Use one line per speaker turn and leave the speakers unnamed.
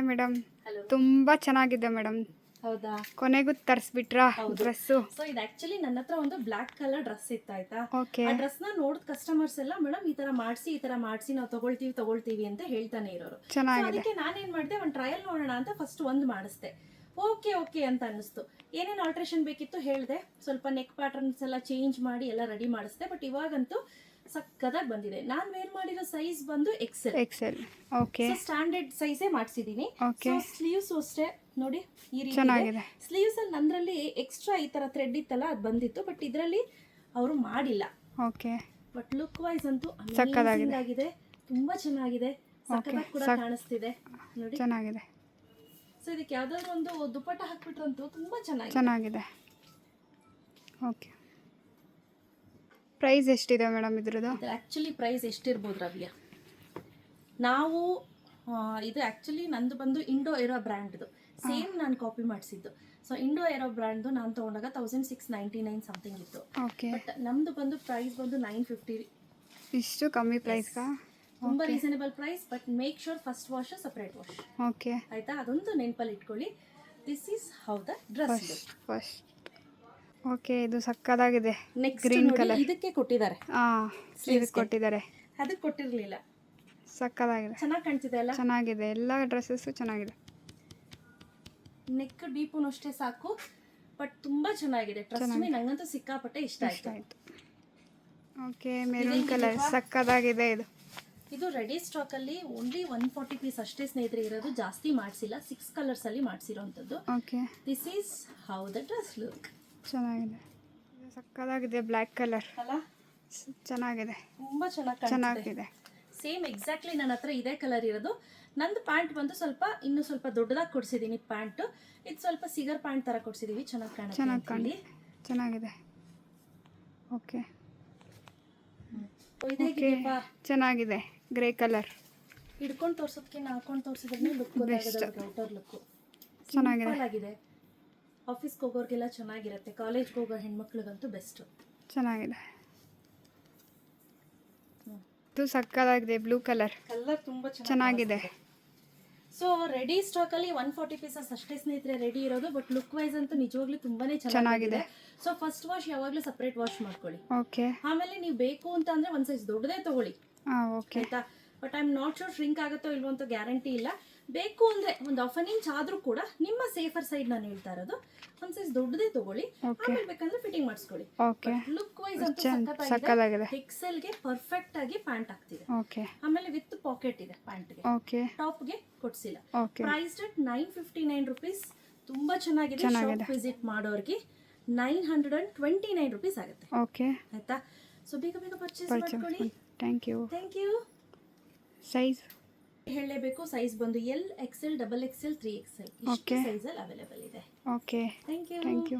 Hi madam ತುಂಬಾ ಚೆನ್ನಾಗಿದೆ madam
ಹೌದಾ?
ಕೊನೆಗೂ ತರಿಸ್ಬಿಟ್ರಾ ಡ್ರೆಸ್
ಸೊ ಇದು ಆಕ್ಚುಲಿ ನನ್ನ ಹತ್ರ ಒಂದು ಬ್ಲಾಕ್ ಕಲರ್ ಡ್ರೆಸ್ ಇತ್ತು ಆಯ್ತಾ? ಆ ಡ್ರೆಸ್ನ ನೋಡಿದ ಕಸ್ಟಮರ್ಸ್ ಎಲ್ಲ ಮೇಡಮ್ ಈ ತರ ಮಾಡಿಸಿ ಈ ತರ ಮಾಡಿಸಿ ನಾವು ತಗೊಳ್ತೀವಿ ತಗೊಳ್ತೀವಿ ಅಂತ ಹೇಳ್ತಾನೆ ಇರೋರು. ಅದಕ್ಕೆ ನಾನೇನ್ ಮಾಡಿದೆ ಒಂದು ಟ್ರಯಲ್ ನೋಡೋಣ ಅಂತ ಫಸ್ಟ್ ಒಂದು ಮಾಡಿಸ್ದೆ. ಓಕೆ ಓಕೆ ಅಂತ ಅನ್ನಿಸ್ತು. ಏನೇನು ಆಲ್ಟ್ರೇಷನ್ ಬೇಕಿತ್ತು ಹೇಳಿದೆ. ಸ್ವಲ್ಪ ನೆಕ್ ಪ್ಯಾಟರ್ನ್ಸ್ ಎಲ್ಲ ಚೇಂಜ್ ಮಾಡಿ ಎಲ್ಲ ರೆಡಿ ಮಾಡಿಸ್ದೆ. ಬಟ್ ಇವಾಗಂತೂ ಸಕ್ಕದಾಗಿ ಬಂದಿದೆ. ನಾನು ವೇರ್ ಮಾಡಿರೋ ಸೈಜ್ ಬಂದು ಎಕ್ಸೆಲ್
ಎಕ್ಸೆಲ್ ಓಕೆ
ಸ್ಟ್ಯಾಂಡರ್ಡ್ ಸೈಜೇ ಮಾಡಿಸಿದೀನಿ.
ಓಕೆ
ಸ್ಲೀವ್ಸ್ ಅಷ್ಟೇ. ನೋಡಿ ಈ ರೀತಿ
ಚೆನ್ನಾಗಿದೆ.
ಸ್ಲೀವ್ಸ್ ಅಲ್ಲಿ ನಂದ್ರಲ್ಲಿ ಎಕ್ಸ್ಟ್ರಾ ಈ ತರ ಥ್ರೆಡ್ ಇತ್ತಲ್ಲ ಅದು ಬಂದಿತ್ತು. ಬಟ್ ಇದರಲ್ಲಿ ಅವರು ಮಾಡಿಲ್ಲ.
ಓಕೆ
ಬಟ್ ಲುಕ್ ವೈಸ್ ಅಂತೂ ಆಗಿದೆ. ತುಂಬಾ ಚೆನ್ನಾಗಿದೆ. ಸಕ್ಕದಾಗಿ ಕೂಡ ಕಾಣಿಸ್ತಿದೆ. ನೋಡಿ.
ಚೆನ್ನಾಗಿದೆ.
ಸೊ ಇದಕ್ಕೆ ಯಾವ್ದಾದ್ರು ಒಂದು ದುಪ್ಪಟ್ಟ ಹಾಕ್ಬಿಟ್ರಂತೂ ತುಂಬಾ ಚೆನ್ನಾಗಿದೆ.
ಚೆನ್ನಾಗಿದೆ. ಓಕೆ ಪ್ರೈಸ್ ಎಷ್ಟಿದೆ ಮೇಡಮ್ ಇದ್ರದ್ದು?
ಆ್ಯಕ್ಚುಲಿ ಪ್ರೈಸ್ ಎಷ್ಟಿರ್ಬೋದು ರವಿಯ? ನಾವು ಇದು ಆ್ಯಕ್ಚುಲಿ ನಂದು ಬಂದು ಇಂಡೋ ಏರೋ ಬ್ರ್ಯಾಂಡ್ದು ಸೇಮ್ ನಾನು ಕಾಪಿ ಮಾಡಿಸಿದ್ದು. ಸೊ ಇಂಡೋ ಏರೋ ಬ್ರ್ಯಾಂಡ್ದು ನಾನು ತೊಗೊಂಡಾಗ thousand six ninety nine something ಇತ್ತು.
ಓಕೆ
ಬಟ್ ನಮ್ದು ಬಂದು ಪ್ರೈಸ್ ಬಂದು ನೈನ್ ಫಿಫ್ಟಿ
ಇಷ್ಟು ಕಮ್ಮಿ ಪ್ರೈಸ್ಗಾ
ತುಂಬ reasonable price but make sure first wash separate wash
okay
ಆಯಿತಾ? ಅದೊಂದು ನೆನಪಲ್ಲಿ ಇಟ್ಕೊಳ್ಳಿ. This is how the dress
first okay ಇದು ಸಕ್ಕದಾಗಿದೆ.
ನೆಕ್ಸ್ಟ್ ಗ್ರೀನ್
ಕಲರ್
ಇದಕ್ಕೆ ಕೊಟ್ಟಿದ್ದಾರೆ. ಆ ಸ್ಲೀವ್ಸ್
ಕೊಟ್ಟಿದ್ದಾರೆ.
ಅದಕ್ಕೆ ಕೊಟ್ಟಿರಲಿಲ್ಲ.
ಸಕ್ಕದಾಗಿದೆ.
ಚೆನ್ನಾಗಿ ಕಾಣ್ತಿದೆ ಅಲ್ಲ?
ಚೆನ್ನಾಗಿದೆ. ಎಲ್ಲ ಡ್ರೆಸ್ಸಸ್ಸು ಚೆನ್ನಾಗಿದೆ.
ನೆಕ್ ಡೀಪುನು ಅಷ್ಟೇ ಸಾಕು ಬಟ್ ತುಂಬಾ ಚೆನ್ನಾಗಿದೆ. ಟ್ರಸ್ಟ್ ಮೀ ನಂಗಂತೂ ಸಿಕ್ಕಾಪಟ್ಟೆ ಇಷ್ಟ ಆಯ್ತು.
ಓಕೆ ಮೆರೂನ್ ಕಲರ್ ಸಕ್ಕದಾಗಿದೆ ಇದು.
ಇದು ರೆಡಿ ಸ್ಟಾಕ್ ಅಲ್ಲಿ ಓನ್ಲಿ ಒನ್ ಫಾರ್ಟಿ ಪೀಸ್ ಅಷ್ಟೇ ಸ್ನೇಹಿತರೆ ಇರೋದು. ಜಾಸ್ತಿ ಮಾಡಿಸಿಲ್ಲ. ಸಿಕ್ಸ್ ಕಲರ್ಸ್ ಅಲ್ಲಿ ಮಾಡಿಸಿರೋಂಥದ್ದು.
Okay
this is how the dress look
ಚೆನ್ನಾಗಿದೆ. ಸಕ್ಕದಾಗಿದೆ ಬ್ಲ್ಯಾಕ್ ಕಲರ್
ಅಲ್ಲ?
ಚೆನ್ನಾಗಿದೆ.
ತುಂಬಾ ಚೆನ್ನಾಗಿ
ಚೆನ್ನಾಗಿದೆ.
ಸೇಮ್ ಎಕ್ಸಾಕ್ಟ್ಲಿ ನನ್ನ ಹತ್ರ ಇದೇ ಕಲರ್ ಇರೋದು. ನಂದು ಪ್ಯಾಂಟ್ ಬಂದು ಸ್ವಲ್ಪ ಇನ್ನು ಸ್ವಲ್ಪ ದೊಡ್ಡದಾಗಿ ಕೊಡ್ಸಿದೀನಿ ಪ್ಯಾಂಟ್ ಇದು ಸ್ವಲ್ಪ ಸಿಗರ್ ಪ್ಯಾಂಟ್ ತರ ಕೊಡ್ಸಿದೀವಿ. ಚೆನ್ನಾಗಿ ಕಾಣುತ್ತೆ
ಚೆನ್ನಾಗಿ ಕಾಣಿ ಚೆನ್ನಾಗಿದೆ. ಓಕೆ. ಚೆನ್ನಾಗಿದೆ. ಗ್ರೇ ಕಲರ್
ಹಿಡ್ಕೊಂಡು ತೋರ್ಸೋದಕ್ಕೆ ಹಾಕೊಂಡು ತೋರಿಸಿದ್ರೆ ಲುಕ್ ಬೆಸ್ಟ್ ಔಟರ್ ಲುಕ್
ಚೆನ್ನಾಗಿದೆ.
ಆಫೀಸ್ಗೆ ಹೋಗೋರ್ಗೆಲ್ಲ ಚೆನ್ನಾಗಿರುತ್ತೆ. ಕಾಲೇಜ್ಗೆ ಹೋಗೋ ಹೆಣ್ಮಕ್ಳಿಗಂತೂ ಬೆಸ್ಟ್
ಚೆನ್ನಾಗಿದೆ. ಇದು ಸಕ್ಕದಾಗಿದೆ ಬ್ಲೂ ಕಲರ್
ಕಲರ್ ತುಂಬಾ
ಚೆನ್ನಾಗಿದೆ.
ಸೊ ರೆಡಿ ಸ್ಟಾಕ್ ಅಲ್ಲಿ ಒನ್ ಫಾರ್ಟಿ ಪೀಸಸ್ ಅಷ್ಟೇ ಸ್ನೇಹಿತರೆ ರೆಡಿ ಇರೋದು ಬಟ್ ಲುಕ್ ವೈಸ್ ಅಂತೂ ನಿಜವಾಗ್ಲೂ ತುಂಬಾನೇ
ಚೆನ್ನಾಗಿದೆ.
ಸೊ ಫಸ್ಟ್ ವಾಶ್ ಯಾವಾಗಲೂ ಸಪ್ರೇಟ್ ವಾಶ್ ಮಾಡ್ಕೊಳ್ಳಿ.
ಓಕೆ
ಆಮೇಲೆ ನೀವು ಬೇಕು ಅಂತ ಅಂದ್ರೆ ಒಂದ್ ಸೈಜ್ ದೊಡ್ಡದೇ ತಗೊಳ್ಳಿ. ಆಯ್ತಾ? But I am not sure shrink ಆಗುತ್ತೋ ಇಲ್ವೋ ಅಂತ ಗ್ಯಾರಂಟಿ ಇಲ್ಲ. ಬೇಕು ಅಂದ್ರೆ ಒಂದು ಹಾಫ್ ಅನ್ ಇಂಚ್ ಆದ್ರೂ ಕೂಡ ನಿಮ್ಮ ಸೇಫರ್ ಸೈಡ್ ನಾನು ಹೇಳ್ತಾ ಇರೋದು. ಒಂದ್ ಸೈಜ್ ದೊಡ್ಡದೇ ತಗೊಳ್ಳಿ. ಆಮೇಲೆ ಬೇಕಂದ್ರೆ ಫಿಟ್ಟಿಂಗ್ ಮಾಡಿಸ್ಕೊಳ್ಳಿ. ಲುಕ್ ವೈಸ್ ಅಂತ
ಗೆ
ಎಕ್ಸೆಲ್ಗೆ ಪರ್ಫೆಕ್ಟ್ ಆಗಿ ಪ್ಯಾಂಟ್ ಆಗ್ತಿದೆ ಆಮೇಲೆ ವಿತ್ ಪಾಕೆಟ್ ಇದೆ ಪ್ಯಾಂಟ್ಗೆ
ಓಕೆ
ಟಾಪ್ಗೆ ಕೊಡ್ಸಿಲ್ಲ.
Okay
price at nine fifty nine rupees ತುಂಬಾ ಚೆನ್ನಾಗಿದೆ. ಶಾಪ್ ವಿಸಿಟ್ ಮಾಡೋರಿಗೆ nine hundred and twenty nine rupees ಆಗುತ್ತೆ.
ಓಕೆ
ಆಯ್ತಾ? ಸೊ ಬೇಗ ಬೇಗ ಪರ್ಚೇಸ್ ಮಾಡ್ಕೊಳ್ಳಿ.
Thank you
thank you
size
ಹೇಳಲೇಬೇಕು ಸೈಜ್ ಬಂದು L XL double L three X L
Okay.
ಸೈಜಲ್ಲಿ ಅವೈಲೇಬಲ್ ಇದೆ.
Okay
thank you
thank you